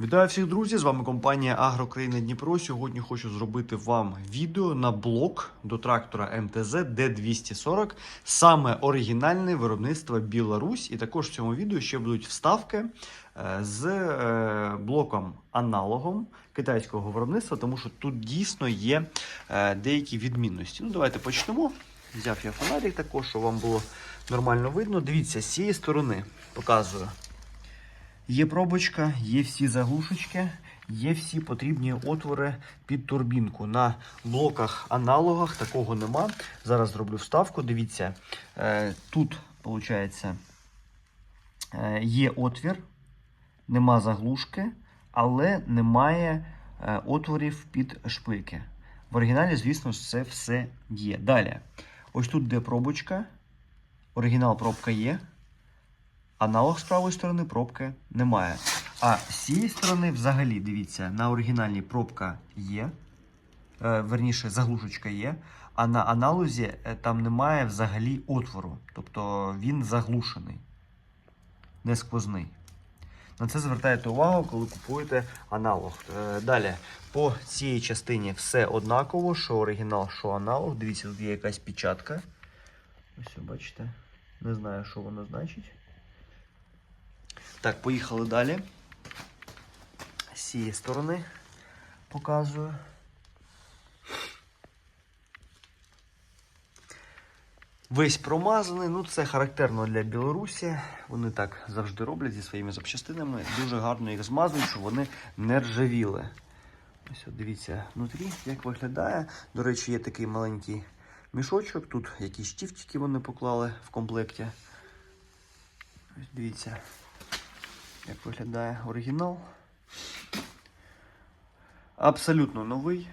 Вітаю всіх друзі! З вами компанія Агрокраїна Дніпро. Сьогодні хочу зробити вам відео на блок до трактора МТЗ D240, саме оригінальне виробництво Білорусь. І також в цьому відео ще будуть вставки е, з е, блоком аналогом китайського виробництва, тому що тут дійсно є е, деякі відмінності. Ну, давайте почнемо. Взяв я фонарик також, щоб вам було нормально видно. Дивіться, з цієї сторони показую. Є пробочка, є всі заглушечки, є всі потрібні отвори під турбінку. На блоках аналогах такого нема. Зараз зроблю вставку. Дивіться, е, тут, виходить, е, є отвір, нема заглушки, але немає е, отворів під шпильки. В оригіналі, звісно, це все є. Далі. Ось тут де пробочка. Оригінал пробка є. Аналог з правої сторони пробки немає. А з цієї сторони, взагалі, дивіться, на оригінальній пробка є. Е, верніше, заглушечка є. А на аналозі е, там немає взагалі отвору. Тобто він заглушений, не сквозний. На це звертайте увагу, коли купуєте аналог. Е, далі, по цій частині все однаково, що оригінал, що аналог. Дивіться, тут є якась печатка. Ось, бачите. Не знаю, що воно значить. Так, поїхали далі. З цієї сторони показую. Весь промазаний, ну це характерно для Білорусі. Вони так завжди роблять зі своїми запчастинами. Дуже гарно їх змазують, щоб вони не ржавіли. Ось от дивіться внутрі, як виглядає. До речі, є такий маленький мішочок. Тут якісь штифтики вони поклали в комплекті. Ось дивіться як виглядає оригінал. Абсолютно новий.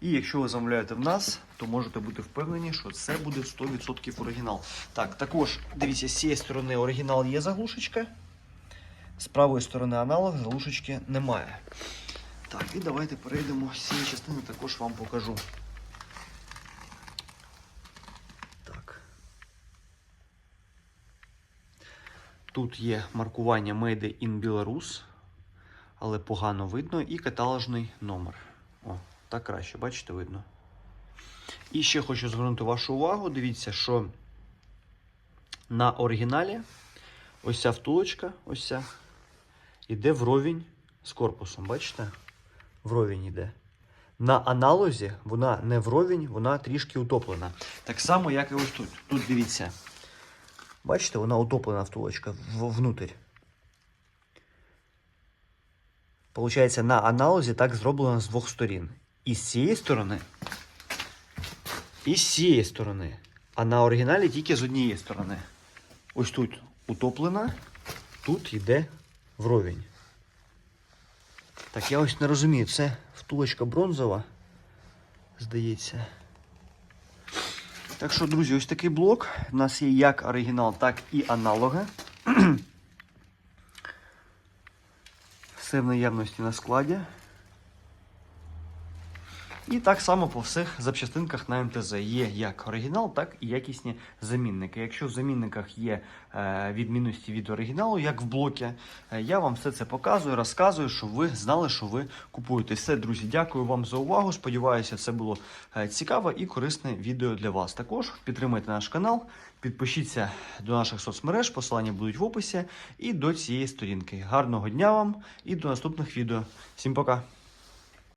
І якщо ви замовляєте в нас, то можете бути впевнені, що це буде 100% оригінал. Так, також дивіться, з цієї сторони оригінал є заглушечка. З правої сторони аналог заглушечки немає. Так, і давайте перейдемо з цієї частини, також вам покажу. Тут є маркування Made in Belarus, але погано видно, і каталожний номер. О, так краще, бачите, видно. І ще хочу звернути вашу увагу. Дивіться, що на оригіналі ось ця втулочка, ось ця, іде вровень з корпусом. Бачите? Вровень іде. На аналозі вона не вровень, вона трішки утоплена. Так само, як і ось тут. Тут дивіться. Бачите, вона утоплена втулочка внутрь. Получається, на аналозі так зроблено з двох сторін. І з цієї сторони, і з цієї сторони. А на оригіналі тільки з однієї сторони. Ось тут утоплена, тут йде вровень. Так, я ось не розумію, це втулочка бронзова, здається. Так що, друзі, ось такий блок. У нас є як оригінал, так і аналоги. Все в наявності на складі. І так само по всіх запчастинках на МТЗ є як оригінал, так і якісні замінники. Якщо в замінниках є е, відмінності від оригіналу, як в блокі, е, я вам все це показую, розказую, щоб ви знали, що ви купуєте. Все, друзі, дякую вам за увагу. Сподіваюся, це було е, цікаве і корисне відео для вас. Також підтримайте наш канал, підпишіться до наших соцмереж, посилання будуть в описі і до цієї сторінки. Гарного дня вам і до наступних відео. Всім пока!